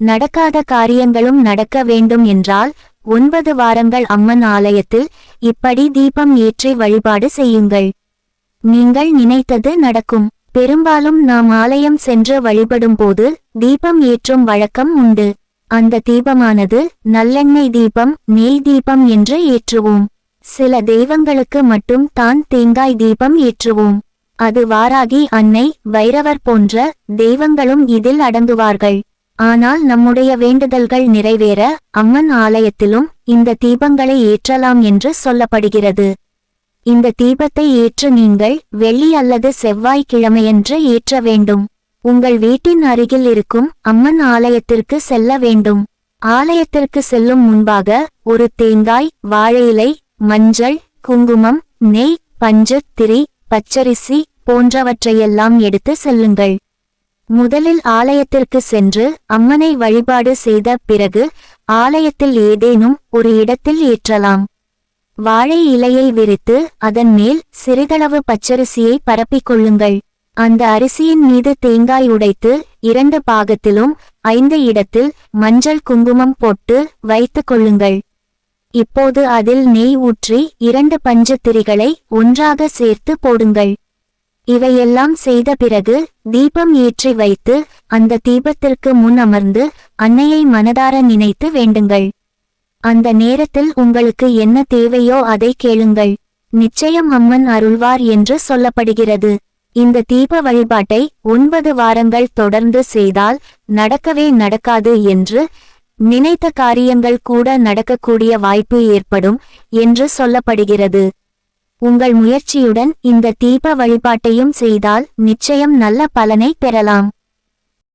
நடக்காத காரியங்களும் நடக்க வேண்டும் என்றால் ஒன்பது வாரங்கள் அம்மன் ஆலயத்தில் இப்படி தீபம் ஏற்றி வழிபாடு செய்யுங்கள். நீங்கள் நினைத்தது நடக்கும். பெரும்பாலும் நாம் ஆலயம் சென்று வழிபடும் போது தீபம் ஏற்றும் வழக்கம் உண்டு. அந்த தீபமானது நல்லெண்ணெய் தீபம் நெய் தீபம் என்று ஏற்றுவோம். சில தெய்வங்களுக்கு மட்டும் தான் தேங்காய் தீபம் ஏற்றுவோம். அது வாராகி அன்னை வைரவர் போன்ற தெய்வங்களும் இதில் அடங்குவார்கள். ஆனால் நம்முடைய வேண்டுதல்கள் நிறைவேற அம்மன் ஆலயத்திலும் இந்த தீபங்களை ஏற்றலாம் என்று சொல்லப்படுகிறது. இந்த தீபத்தை ஏற்று நீங்கள் வெள்ளி அல்லது செவ்வாய் கிழமையன்று ஏற்ற வேண்டும். உங்கள் வீட்டின் அருகில் இருக்கும் அம்மன் ஆலயத்திற்கு செல்ல வேண்டும். ஆலயத்திற்கு செல்லும் முன்பாக ஒரு தேங்காய் வாழை இலை மஞ்சள் குங்குமம் நெய் பஞ்சு திரி பச்சரிசி போன்றவற்றையெல்லாம் எடுத்து செல்லுங்கள். முதலில் ஆலயத்திற்கு சென்று அம்மனை வழிபாடு செய்த பிறகு ஆலயத்தில் ஏதேனும் ஒரு இடத்தில் ஏற்றலாம். வாழை இலையை விரித்து அதன் மேல் சிறிதளவு பச்சரிசியை பரப்பிக் கொள்ளுங்கள். அந்த அரிசியின் மீது தேங்காய் உடைத்து இரண்டு பாகத்திலும் ஐந்து இடத்தில் மஞ்சள் குங்குமம் போட்டு வைத்துக் கொள்ளுங்கள். இப்போது அதில் நெய் ஊற்றி இரண்டு பஞ்சத்திரிகளை ஒன்றாக சேர்த்து போடுங்கள். இவையெல்லாம் செய்த பிறகு தீபம் ஏற்றி வைத்து அந்த தீபத்திற்கு முன் அமர்ந்து அன்னையை மனதார நினைத்து வேண்டுங்கள். அந்த நேரத்தில் உங்களுக்கு என்ன தேவையோ அதை கேளுங்கள். நிச்சயம் அம்மன் அருள்வார் என்று சொல்லப்படுகிறது. இந்த தீப வழிபாட்டை ஒன்பது வாரங்கள் தொடர்ந்து செய்தால் நடக்கவே நடக்காது என்று நினைத்த காரியங்கள் கூட நடக்கக்கூடிய வாய்ப்பு ஏற்படும் என்று சொல்லப்படுகிறது. உங்கள் முயற்சியுடன் இந்த தீப வழிபாட்டையும் செய்தால் நிச்சயம் நல்ல பலனை பெறலாம்.